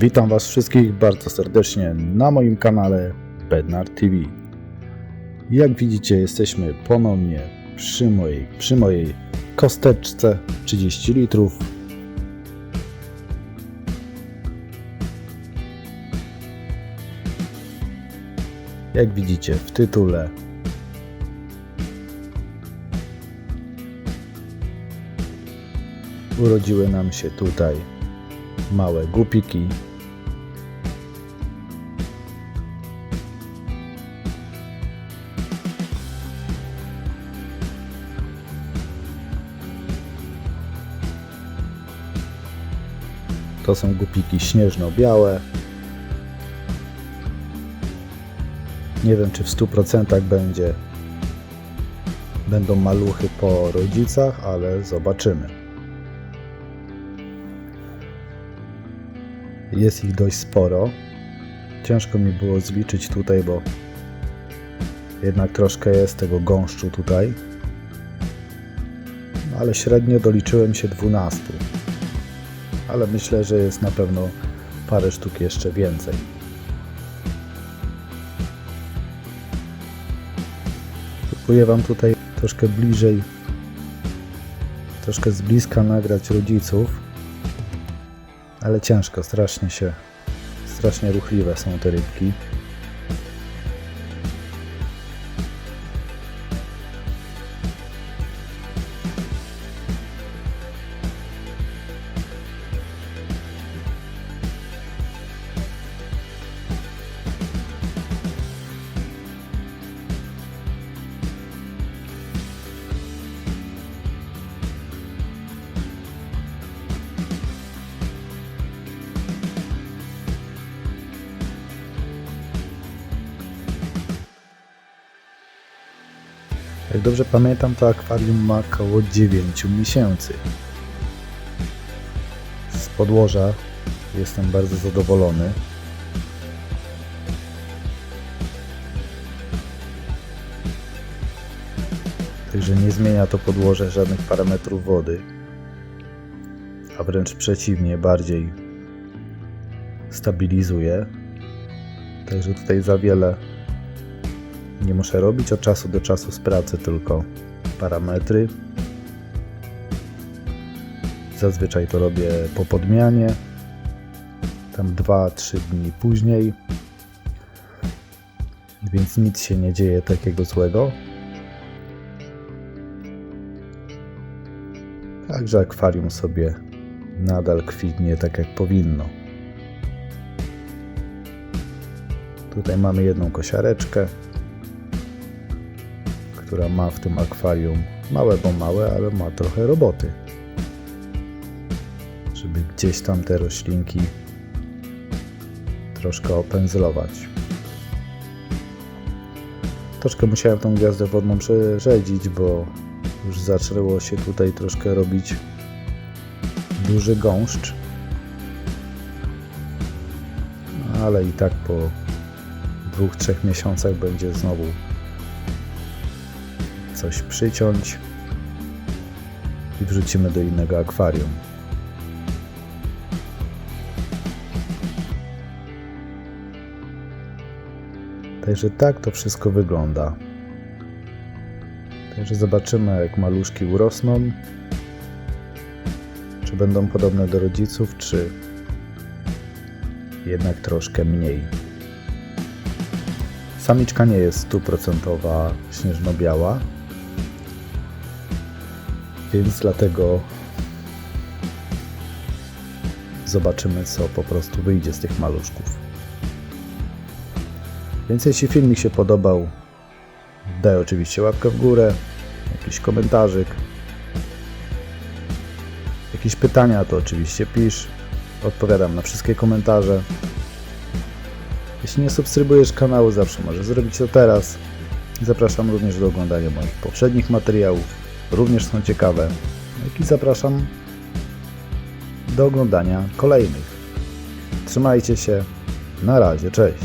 Witam Was wszystkich bardzo serdecznie na moim kanale Bednar TV. Jak widzicie, jesteśmy ponownie przy mojej, przy mojej kosteczce 30 litrów. Jak widzicie w tytule, urodziły nam się tutaj małe gupiki. To są gupiki śnieżno-białe. Nie wiem, czy w 100% będzie będą maluchy po rodzicach, ale zobaczymy. Jest ich dość sporo. Ciężko mi było zliczyć tutaj, bo jednak troszkę jest tego gąszczu tutaj. Ale średnio doliczyłem się 12. Ale myślę, że jest na pewno parę sztuk jeszcze więcej. Próbuję Wam tutaj troszkę bliżej, troszkę z bliska nagrać rodziców ale ciężko, strasznie się, strasznie ruchliwe są te rybki. Jak dobrze pamiętam, to akwarium ma około 9 miesięcy. Z podłoża jestem bardzo zadowolony. Także nie zmienia to podłoże żadnych parametrów wody, a wręcz przeciwnie, bardziej stabilizuje. Także tutaj za wiele nie muszę robić od czasu do czasu z pracy tylko parametry. Zazwyczaj to robię po podmianie, tam 2-3 dni później, więc nic się nie dzieje takiego złego. Także akwarium sobie nadal kwitnie tak jak powinno. Tutaj mamy jedną kosiareczkę która ma w tym akwarium małe, bo małe, ale ma trochę roboty. Żeby gdzieś tam te roślinki troszkę opędzlować. Troszkę musiałem tą gwiazdę wodną przerzedzić, bo już zaczęło się tutaj troszkę robić duży gąszcz. Ale i tak po dwóch, trzech miesiącach będzie znowu coś przyciąć i wrzucimy do innego akwarium. Także tak to wszystko wygląda. Także zobaczymy, jak maluszki urosną. Czy będą podobne do rodziców, czy jednak troszkę mniej. Samiczka nie jest stuprocentowa śnieżno-biała, więc dlatego zobaczymy, co po prostu wyjdzie z tych maluszków. Więc jeśli filmik się podobał, daj oczywiście łapkę w górę, jakiś komentarzyk, jakieś pytania, to oczywiście pisz. Odpowiadam na wszystkie komentarze. Jeśli nie subskrybujesz kanału, zawsze możesz zrobić to teraz. Zapraszam również do oglądania moich poprzednich materiałów również są ciekawe. Jak i zapraszam do oglądania kolejnych. Trzymajcie się. Na razie, cześć.